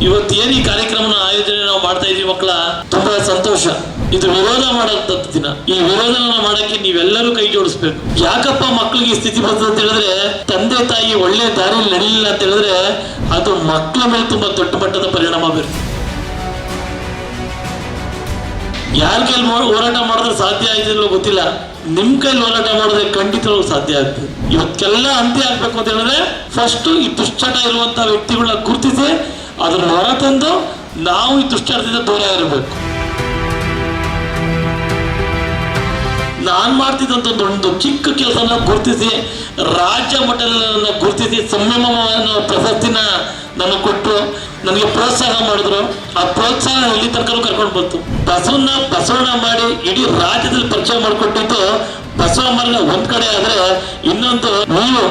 ಇವತ್ತು ಏನು ಈ ಆಯೋಜನೆ ನಾವು ಮಾಡ್ತಾ ಇದೀವಿ ಮಕ್ಕಳ? ತುಂಬಾ ಸಂತೋಷ. ಇದು ವಿರೋಧ ಮಾಡೋಂಥ ದಿನ. ಈ ವಿರೋಧನ ಮಾಡಕ್ಕೆ ನೀವೆಲ್ಲರೂ ಕೈ ಜೋಡಿಸ್ಬೇಕು. ಯಾಕಪ್ಪ ಮಕ್ಕಳಿಗೆ ಸ್ಥಿತಿ ಬರ್ತದೆ ಅಂತ ಹೇಳಿದ್ರೆ, ತಂದೆ ತಾಯಿ ಒಳ್ಳೆ ದಾರಿಯಲ್ಲಿ ನಡೀಲಿಲ್ಲ ಅಂತ ಹೇಳಿದ್ರೆ, ಅದು ಮಕ್ಕಳ ಮೇಲೆ ತುಂಬಾ ದೊಡ್ಡ ಮಟ್ಟದ ಪರಿಣಾಮ ಬೀರುತ್ತೆ. ಯಾರ ಕೈಲಿ ಹೋರಾಟ ಮಾಡಿದ್ರೆ ಸಾಧ್ಯ ಆಯ್ತಿಲ್ಲ ಗೊತ್ತಿಲ್ಲ. ನಿಮ್ ಕೈಲಿ ಹೋರಾಟ ಮಾಡಿದ್ರೆ ಖಂಡಿತವಾಗ್ಲೂ ಸಾಧ್ಯ ಆಗ್ತದೆ. ಇವತ್ತೆಲ್ಲ ಅಂತ್ಯ ಆಗ್ಬೇಕು ಅಂತ ಹೇಳಿದ್ರೆ ಫಸ್ಟ್ ಈ ದುಶ್ಚಟ ಇರುವಂತ ವ್ಯಕ್ತಿಗಳನ್ನ ಗುರುತಿಸಿ ಅದನ್ನ ಹೊರತಂದು ನಾವು ಈ ದುಷ್ಟಾರ್ಥದಿಂದ ದೂರ ಇರಬೇಕು. ನಾನು ಮಾಡ್ತಿದ್ದಂಥ ಒಂದು ಚಿಕ್ಕ ಕೆಲಸನ ಗುರುತಿಸಿ ರಾಜ್ಯ ಮಟ್ಟದಲ್ಲಿ ಗುರುತಿಸಿ ಸಂಯಮ ಪ್ರಶಸ್ತಿನ ನನಗೆ ಕೊಟ್ಟು ನನಗೆ ಪ್ರೋತ್ಸಾಹ ಮಾಡಿದ್ರು. ಆ ಪ್ರೋತ್ಸಾಹ ಇಲ್ಲಿ ತನಕ ಕರ್ಕೊಂಡು ಬಂತು. ಬಸವನ್ನ ಬಸವಣ್ಣ ಮಾಡಿ ಇಡೀ ರಾಜ್ಯದಲ್ಲಿ ಪರಿಚಯ ಮಾಡಿಕೊಟ್ಟಿದ್ದು ಬಸವ ಮರಣ ಒಂದ್ ಕಡೆ ಆದ್ರೆ ಇನ್ನೊಂದು ನೀವು.